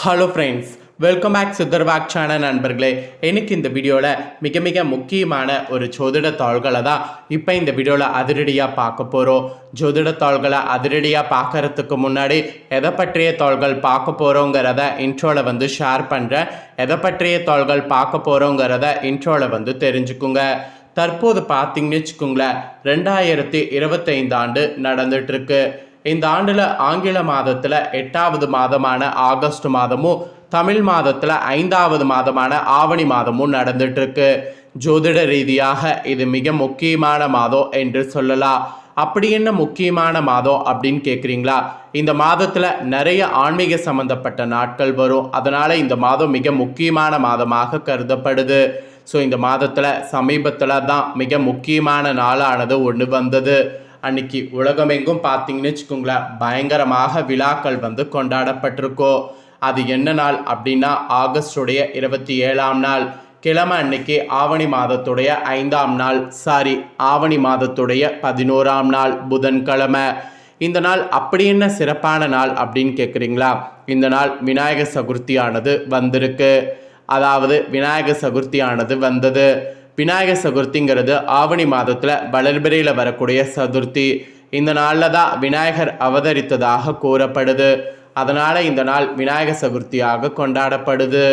Hello friends welcome back Sitharvak channel நண்பர்களே. எனக்கு இந்த வீடியோவில் மிக மிக முக்கியமான ஒரு ஜோதிட தாள்களை தான் இப்போ இந்த வீடியோவில் அதிரடியாக பார்க்க போகிறோம் ஜோதிட தாள்களை அதிரடியாக பார்க்கறதுக்கு முன்னாடி எதை பற்றிய தாள்கள் பார்க்க போகிறோங்கிறத இன்ட்ரோவில் வந்து ஷேர் பண்ணுறேன் எதை பற்றிய தாள்கள் பார்க்க போகிறோங்கிறத இன்ட்ரோவில் வந்து தெரிஞ்சுக்குங்க. தற்போது பார்த்தீங்கன்னு வச்சுக்கோங்களேன் ரெண்டாயிரத்தி இருபத்தைந்து ஆண்டு நடந்துட்டுருக்கு இந்த ஆண்டில் ஆங்கில மாதத்தில் எட்டாவது மாதமான ஆகஸ்ட் மாதமும் தமிழ் மாதத்தில் ஐந்தாவது மாதமான ஆவணி மாதமும் நடந்துட்டுருக்கு. ஜோதிட ரீதியாக இது மிக முக்கியமான மாதம் என்று சொல்லலாம். அப்படி என்ன முக்கியமான மாதம் அப்படின்னு கேட்குறீங்களா இந்த மாதத்தில் நிறைய ஆன்மீக சம்பந்தப்பட்ட நாட்கள் வரும். அதனால் இந்த மாதம் மிக முக்கியமான மாதமாக கருதப்படுது. ஸோ இந்த மாதத்தில் சமீபத்தில் தான் மிக முக்கியமான நாளானது ஒன்று வந்தது. அன்னைக்கு உலகமெங்கும் பார்த்தீங்கன்னு வச்சுக்கோங்களேன் பயங்கரமாக விழாக்கள் வந்து கொண்டாடப்பட்டிருக்கோ. அது என்ன நாள் அப்படின்னா ஆகஸ்டுடைய இருபத்தி ஏழாம் நாள். கிழமை அன்னைக்கு ஆவணி மாதத்துடைய ஐந்தாம் நாள். சாரி ஆவணி மாதத்துடைய பதினோராம் நாள் புதன்கிழமை. இந்த நாள் அப்படி என்ன சிறப்பான நாள் அப்படின்னு கேட்குறீங்களா இந்த நாள் விநாயகர் சதுர்த்தியானது வந்திருக்கு. அதாவது விநாயகர் சதுர்த்தியானது வந்தது. விநாயகர் சதுர்த்திங்கிறது ஆவணி மாதத்தில் வளர்பிறையில் வரக்கூடிய சதுர்த்தி. இந்த நாளில் தான் விநாயகர் அவதரித்ததாக கூறப்படுது. அதனால் இந்த நாள் விநாயகர் சதுர்த்தியாக கொண்டாடப்படுது.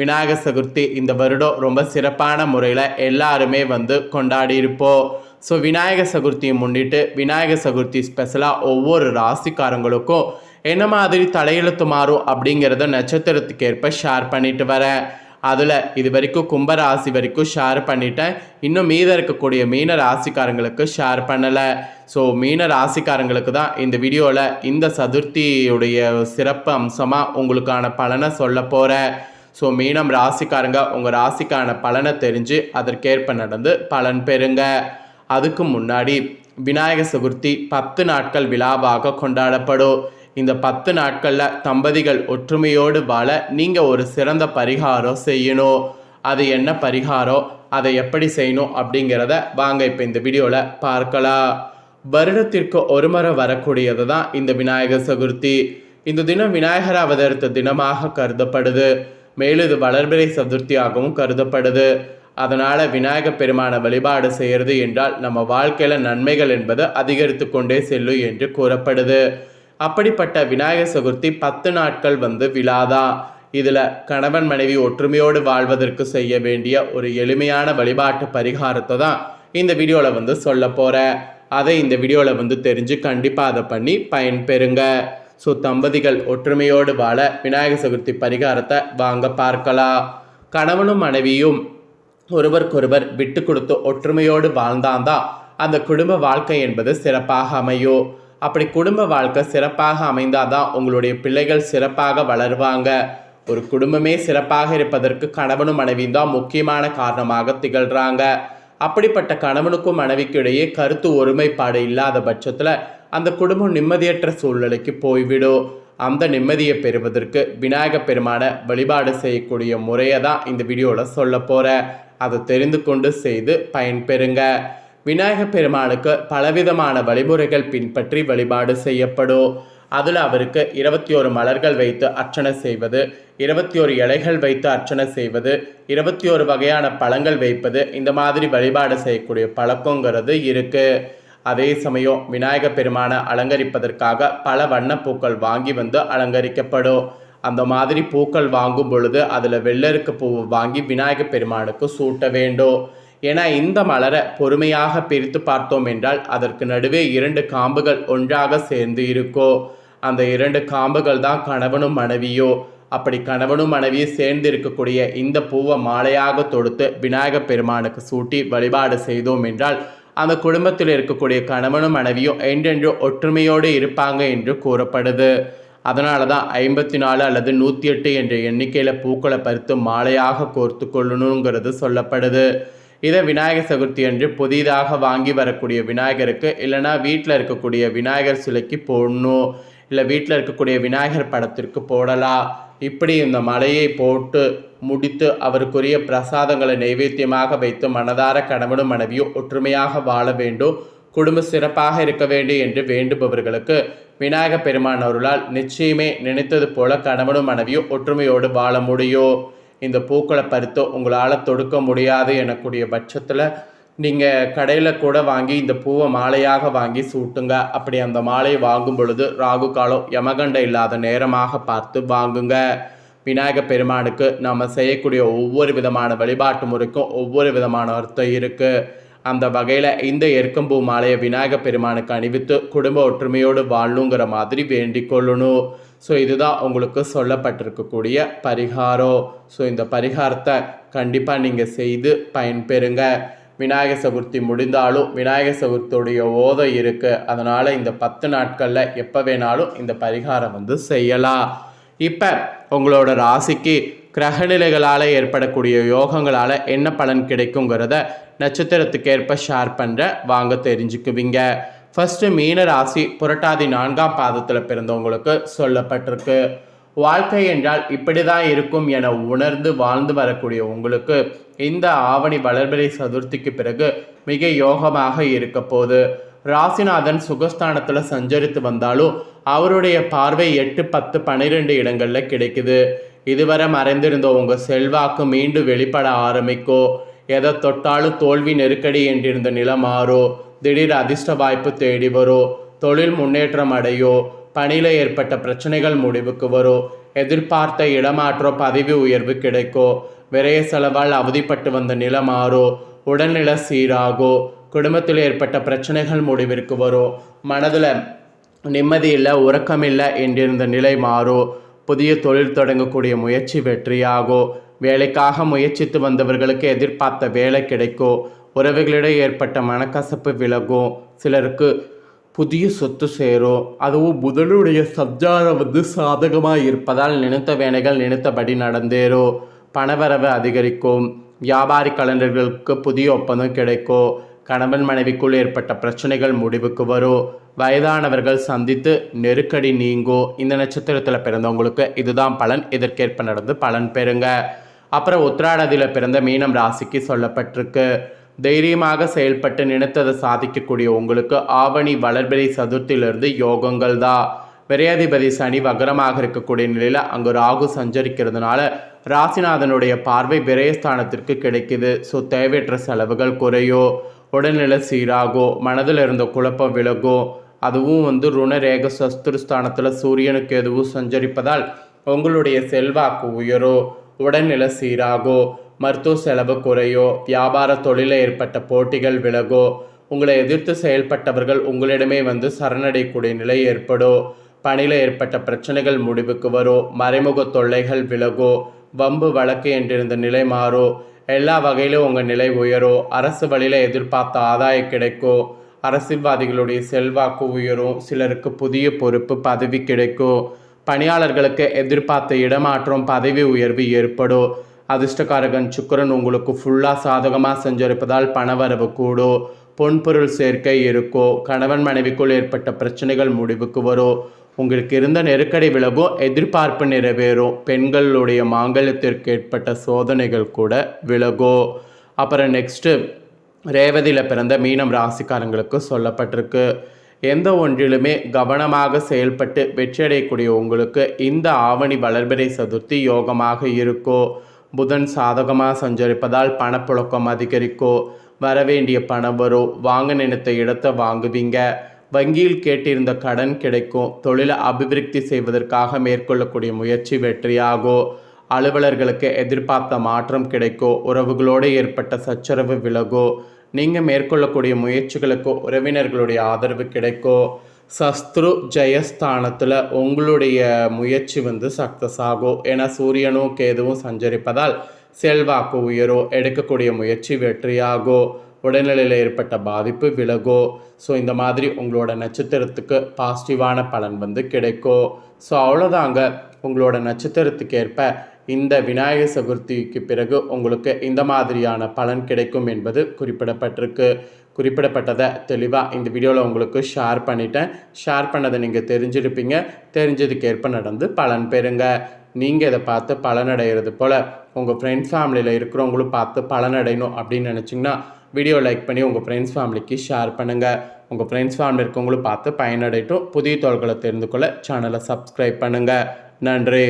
விநாயகர் சதுர்த்தி இந்த வருடம் ரொம்ப சிறப்பான முறையில் எல்லாருமே வந்து கொண்டாடி இருப்போம் ஸோ விநாயகர் சதுர்த்தியை முன்னிட்டு விநாயகர் சதுர்த்தி ஸ்பெஷலாக ஒவ்வொரு ராசிக்காரங்களுக்கும் என்ன மாதிரி தலையெழுத்து மாறும் அப்படிங்கிறத நட்சத்திரத்துக்கு ஏற்ப ஷேர் பண்ணிட்டு வரேன். அதில் இது வரைக்கும் கும்பராசி வரைக்கும் ஷேர் பண்ணிட்டேன். இன்னும் மீதம் இருக்கக்கூடிய மீன ராசிக்காரங்களுக்கு ஷேர் பண்ணலை. ஸோ மீன ராசிக்காரங்களுக்கு தான் இந்த வீடியோவில் இந்த சதுர்த்தியுடைய சிறப்பு அம்சமாக உங்களுக்கான பலனை சொல்ல போகிறேன் ஸோ மீனம் ராசிக்காரங்க உங்கள் ராசிக்கான பலனை தெரிஞ்சு அதற்கேற்ப நடந்து பலன் பெறுங்க. அதுக்கு முன்னாடி விநாயகர் சதுர்த்தி பத்து நாட்கள் விழாவாக கொண்டாடப்படும். இந்த பத்து நாட்களில் தம்பதிகள் ஒற்றுமையோடு வாழ நீங்கள் ஒரு சிறந்த பரிகாரம் செய்யணும். அது என்ன பரிகாரம்? அதை எப்படி செய்யணும் அப்படிங்கிறத வாங்க இப்போ இந்த வீடியோவில் பார்க்கலாம். வருடத்திற்கு ஒரு முறை வரக்கூடியது தான் இந்த விநாயகர் சதுர்த்தி. இந்த தினம் விநாயகர் அவதரித்த தினமாக கருதப்படுது. மேலும் இது வளர்பிறை சதுர்த்தியாகவும் கருதப்படுது. அதனால் விநாயகர் பெருமான வழிபாடு செய்கிறது என்றால் நம்ம வாழ்க்கையில் நன்மைகள் என்பது அதிகரித்து கொண்டே செல்லும் என்று கூறப்படுது. அப்படிப்பட்ட விநாயகர் சதுர்த்தி பத்து நாட்கள் வந்து விழாதா? இதில் கணவன் மனைவி ஒற்றுமையோடு வாழ்வதற்கு செய்ய வேண்டிய ஒரு எளிமையான வழிபாட்டு பரிகாரத்தை தான் இந்த வீடியோவில் வந்து சொல்ல போகிறேன் அதை இந்த வீடியோவில் வந்து தெரிஞ்சு கண்டிப்பாக அதை பண்ணி பயன்பெறுங்க. ஸோ தம்பதிகள் ஒற்றுமையோடு வாழ விநாயகர் சதுர்த்தி பரிகாரத்தை வாங்க பார்க்கலாம். கணவனும் மனைவியும் ஒருவருக்கொருவர் விட்டு கொடுத்து ஒற்றுமையோடு வாழ்ந்தால்தான் அந்த குடும்ப வாழ்க்கை என்பது சிறப்பாக அமையும். அப்படி குடும்ப வாழ்க்கை சிறப்பாக அமைந்தாதான் உங்களுடைய பிள்ளைகள் சிறப்பாக வளருவாங்க. ஒரு குடும்பமே சிறப்பாக இருப்பதற்கு கணவனும் மனைவியும் தான் முக்கியமான காரணமாக திகழ்கிறாங்க அப்படிப்பட்ட கணவனுக்கும் மனைவிக்கும் இடையே கருத்து ஒருமைப்பாடு இல்லாத பட்சத்தில் அந்த குடும்பம் நிம்மதியற்ற சூழ்நிலைக்கு போய்விடும். அந்த நிம்மதியை பெறுவதற்கு விநாயக பெருமான வழிபாடு செய்யக்கூடிய முறையை தான் இந்த வீடியோவில் சொல்ல போகிறேன் அதை தெரிந்து கொண்டு செய்து பயன்பெறுங்க. விநாயகப் பெருமானுக்கு பலவிதமான வழிமுறைகள் பின்பற்றி வழிபாடு செய்யப்படும் அதில் அவருக்கு இருபத்தி ஒரு மலர்கள் வைத்து அர்ச்சனை செய்வது இருபத்தி ஒரு இலைகள் வைத்து அர்ச்சனை செய்வது இருபத்தி ஒரு வகையான பழங்கள் வைப்பது இந்த மாதிரி வழிபாடு செய்யக்கூடிய பழக்கங்கிறது இருக்குது அதே சமயம் விநாயக பெருமானை அலங்கரிப்பதற்காக பல வண்ண பூக்கள் வாங்கி வந்து அலங்கரிக்கப்படும் அந்த மாதிரி பூக்கள் வாங்கும் பொழுது அதில் வெள்ளருக்கு பூ வாங்கி விநாயக பெருமானுக்கு சூட்ட வேண்டும். என இந்த மலரை பொறுமையாக பிரித்து பார்த்தோம் என்றால் அதற்கு நடுவே இரண்டு காம்புகள் ஒன்றாக சேர்ந்து இருக்கோ. அந்த இரண்டு காம்புகள் தான் கணவனும் மனைவியோ. அப்படி கணவனும் மனைவியும் சேர்ந்து இருக்கக்கூடிய இந்த பூவை மாலையாக தொடுத்து விநாயகப் பெருமானுக்கு சூட்டி வழிபாடு செய்தோம் என்றால் அந்த குடும்பத்தில் இருக்கக்கூடிய கணவனும் மனைவியும் என்றென்று ஒற்றுமையோடு இருப்பாங்க என்று கூறப்படுது. அதனால தான் ஐம்பத்தி நாலு அல்லது நூற்றி எட்டு என்ற எண்ணிக்கையில் பூக்களை பறித்து மாலையாக கோர்த்து கொள்ளணுங்கிறது சொல்லப்படுது. இதை விநாயகர் சதுர்த்தி அன்று புதிதாக வாங்கி வரக்கூடிய விநாயகருக்கு இல்லைனா வீட்டில் இருக்கக்கூடிய விநாயகர் சிலைக்கு போடணும் இல்லை வீட்டில் இருக்கக்கூடிய விநாயகர் படத்திற்கு போடலாம். இப்படி இந்த மலையை போட்டு முடித்து அவருக்குரிய பிரசாதங்களை நைவேத்தியமாக வைத்து மனதார கணவனும் மனைவியும் ஒற்றுமையாக வாழ வேண்டும். குடும்ப சிறப்பாக இருக்க வேண்டும் என்று வேண்டுபவர்களுக்கு விநாயக பெருமான் அருளால் நிச்சயமே நினைத்தது போல கணவனும் மனைவியும் ஒற்றுமையோடு வாழ முடியும். இந்த பூக்களை பறித்தோ உங்களால் தொடுக்க முடியாது எனக்கூடிய பட்சத்தில் நீங்கள் கடையில் கூட வாங்கி இந்த பூவை மாலையாக வாங்கி சூட்டுங்க. அப்படி அந்த மாலையை வாங்கும் பொழுது ராகு காலம் யமகண்ட இல்லாத நேரமாக பார்த்து வாங்குங்க. விநாயக பெருமானுக்கு நம்ம செய்யக்கூடிய ஒவ்வொரு விதமான வழிபாட்டு முறைக்கும் ஒவ்வொரு விதமான அர்த்தம் இருக்குது அந்த வகையில் இந்த எருக்கம்பூ மாலையை விநாயக பெருமானுக்கு அணிவித்து குடும்ப ஒற்றுமையோடு வாழணுங்கிற மாதிரி வேண்டிக் கொள்ளணும். ஸோ இதுதான் உங்களுக்கு சொல்லப்பட்டிருக்கக்கூடிய பரிகாரம். ஸோ இந்த பரிகாரத்தை கண்டிப்பாக நீங்கள் செய்து பயன்பெறுங்க. விநாயக சதுர்த்தி முடிந்தாலும் விநாயக சதுர்த்தியுடைய ஓதை இருக்குது அதனால் இந்த பத்து நாட்களில் எப்போ வேணாலும் இந்த பரிகாரம் வந்து செய்யலாம். இப்போ உங்களோட ராசிக்கு கிரகநிலைகளால் ஏற்படக்கூடிய யோகங்களால் என்ன பலன் கிடைக்குங்கிறத நட்சத்திரத்துக்கு ஏற்ப ஷேர் பண்ணுற வாங்க தெரிஞ்சுக்குவீங்க. ஃபஸ்ட்டு மீன ராசி புரட்டாதி நான்காம் பாதத்தில் பிறந்தவங்களுக்கு சொல்லப்பட்டிருக்கு. வாழ்க்கை என்றால் இப்படி தான் இருக்கும் என உணர்ந்து வாழ்ந்து வரக்கூடிய உங்களுக்கு இந்த ஆவணி வளர்பிறை சதுர்த்திக்கு பிறகு மிக யோகமாக இருக்க போது ராசிநாதன் சுகஸ்தானத்தில் சஞ்சரித்து வந்தாலும் அவருடைய பார்வை எட்டு பத்து பன்னிரெண்டு இடங்களில் கிடைக்குது. இதுவரை மறைந்திருந்த உங்கள் செல்வாக்கு மீண்டும் வெளிப்பட ஆரம்பிக்கும் எதை தொட்டாலும் தோல்வி நெருக்கடி என்றிருந்த நிலை மாறோ திடீர் அதிர்ஷ்ட வாய்ப்பு தேடி வரும் தொழில் முன்னேற்றம் அடையோ. பணியில் ஏற்பட்ட பிரச்சனைகள் முடிவுக்கு வரும் எதிர்பார்த்த இடமாற்றோ பதவி உயர்வு கிடைக்கோ. விரைய செலவால் அவதிப்பட்டு வந்த நிலை மாறும் உடல்நிலை சீராகும் குடும்பத்தில் ஏற்பட்ட பிரச்சனைகள் முடிவிற்கு வரும் மனதில் நிம்மதி இல்லை உறக்கமில்லை என்றிருந்த நிலை மாறும் புதிய தொழில் தொடங்கக்கூடிய முயற்சி வெற்றியாகும் வேலைக்காக முயற்சித்து வந்தவர்களுக்கு எதிர்பார்த்த வேலை கிடைக்கும் உறவுகளிடையே ஏற்பட்ட மனக்கசப்பு விலகும் சிலருக்கு புதிய சொத்து சேரும் அதுவும் புதனுடைய சஞ்சாரம் வந்து சாதகமாக இருப்பதால் நினைத்த வேலைகள் நினைத்தபடி நடந்தேறும் பணவரவு அதிகரிக்கும் வியாபாரி கலைஞர்களுக்கு புதிய ஒப்பந்தம் கிடைக்கும் கணவன் மனைவிக்குள் ஏற்பட்ட பிரச்சனைகள் முடிவுக்கு வரும் வயதானவர்கள் சந்தித்து நெருக்கடி நீங்கோ இந்த நட்சத்திரத்தில் பிறந்தவங்களுக்கு இதுதான் பலன் இதற்கேற்ப நடந்து பலன் பெறுங்க. அப்புறம் உத்திராடதியில் பிறந்த மீனம் ராசிக்கு சொல்லப்பட்டிருக்கு. தைரியமாக செயல்பட்டு நினைத்ததை சாதிக்கக்கூடிய உங்களுக்கு ஆவணி வளர்பிறை சதுர்த்தியிலிருந்து யோகங்கள் தான் விரையாதிபதி சனி வகரமாக இருக்கக்கூடிய நிலையில் அங்கு ராகு சஞ்சரிக்கிறதுனால ராசிநாதனுடைய பார்வை விரயஸ்தானத்திற்கு கிடைக்குது. ஸோ தேவையற்ற செலவுகள் குறையும் உடல்நிலை சீராகும் மனதில் இருந்த குழப்பம் விலகும் அதுவும் வந்து ருணரேக சஸ்திருஸ்தானத்தில் சூரியனுக்கு எதுவும் சஞ்சரிப்பதால் உங்களுடைய செல்வாக்கு உயரோ உடல்நிலை சீராகோ மருத்துவ செலவு குறையோ வியாபார தொழிலில் ஏற்பட்ட போட்டிகள் விலகோ உங்களை எதிர்த்து செயல்பட்டவர்கள் உங்களிடமே வந்து சரணடையக்கூடிய நிலை ஏற்படும் பணியில் ஏற்பட்ட பிரச்சனைகள் முடிவுக்கு வரும் மறைமுக தொல்லைகள் விலகோ வம்பு வழக்கு என்றிருந்த நிலை மாறோ எல்லா வகையிலும் உங்கள் நிலை உயரும். அரசு வழியில் எதிர்பார்த்த ஆதாயம் கிடைக்கும். அரசியல்வாதிகளுடைய செல்வாக்கு உயரும். சிலருக்கு புதிய பொறுப்பு பதவி கிடைக்கும். பணியாளர்களுக்கு எதிர்பார்த்த இடமாற்றம் பதவி உயர்வு ஏற்படும். அதிர்ஷ்டக்காரகன் சுக்கரன் உங்களுக்கு ஃபுல்லாக சாதகமாக செஞ்சிருப்பதால் பணவரவு கூடும். பொன்பொருள் சேர்க்கை இருக்கும். கணவன் மனைவிக்குள் ஏற்பட்ட பிரச்சனைகள் முடிவுக்கு வரும். உங்களுக்கு இருந்த நெருக்கடி விலகும் எதிர்பார்ப்பு நிறைவேறும் பெண்களுடைய மாங்கல்யத்திற்கு ஏற்பட்ட சோதனைகள் கூட விலகும் அப்புறம் நெக்ஸ்ட்டு ரேவதியில் பிறந்த மீனம் ராசிக்காரங்களுக்கு சொல்லப்பட்டிருக்கு. எந்த ஒன்றிலுமே கவனமாக செயல்பட்டு வெற்றியடையக்கூடிய உங்களுக்கு இந்த ஆவணி வளர்பிறை சதுர்த்தி யோகமாக இருக்கும் புதன் சாதகமாக சஞ்சரிப்பதால் பணப்புழக்கம் அதிகரிக்கும் வரவேண்டிய பணம் வரும். வாங்க நினைத்த இடத்தை வாங்குவீங்க. வங்கியில் கேட்டிருந்த கடன் கிடைக்கும். தொழிலை அபிவிருத்தி செய்வதற்காக மேற்கொள்ளக்கூடிய முயற்சி வெற்றியாகும் அலுவலர்களுக்கு எதிர்பார்த்த மாற்றம் கிடைக்கும் உறவுகளோடு ஏற்பட்ட சச்சரவு விலகும் நீங்கள் மேற்கொள்ளக்கூடிய முயற்சிகளுக்கு உறவினர்களுடைய ஆதரவு கிடைக்கும் சஸ்திரு ஜெயஸ்தானத்தில் உங்களுடைய முயற்சி வந்து சக்ஸஸ் ஆகும் ஏன்னா சூரியனும் கேதுவும் சஞ்சரிப்பதால் செல்வாக்கு உயரும் எடுக்கக்கூடிய முயற்சி வெற்றியாகும் உடல்நிலையில் ஏற்பட்ட பாதிப்பு விலகோ ஸோ இந்த மாதிரி உங்களோட நட்சத்திரத்துக்கு பாசிட்டிவான பலன் வந்து கிடைக்கும் ஸோ அவ்வளோதாங்க உங்களோட நட்சத்திரத்துக்கு ஏற்ப இந்த விநாயகர் சதுர்த்திக்கு பிறகு உங்களுக்கு இந்த மாதிரியான பலன் கிடைக்கும் என்பது குறிப்பிடப்பட்டிருக்கு. குறிப்பிடப்பட்டதை தெளிவாக இந்த வீடியோவில் உங்களுக்கு ஷேர் பண்ணிட்டேன். ஷேர் பண்ணதை நீங்கள் தெரிஞ்சிருப்பீங்க. தெரிஞ்சதுக்கேற்ப நடந்து பலன் பெறுங்க. நீங்கள் இதை பார்த்து பலனடைகிறது போல் உங்கள் ஃப்ரெண்ட்ஸ் ஃபேமிலியில் இருக்கிறவங்களும் பார்த்து பலனடையணும் அப்படின்னு நினச்சிங்கன்னா வீடியோ லைக் பண்ணி உங்கள் ஃப்ரெண்ட்ஸ் ஃபேமிலிக்கு ஷேர் பண்ணுங்கள் உங்கள் ஃப்ரெண்ட்ஸ் ஃபேமிலி இருக்கவங்களும் பார்த்து பயனடையட்டும். புதிய தோள்களை தெரிந்து கொள்ள சேனலை சப்ஸ்கிரைப் பண்ணுங்கள் நன்றி.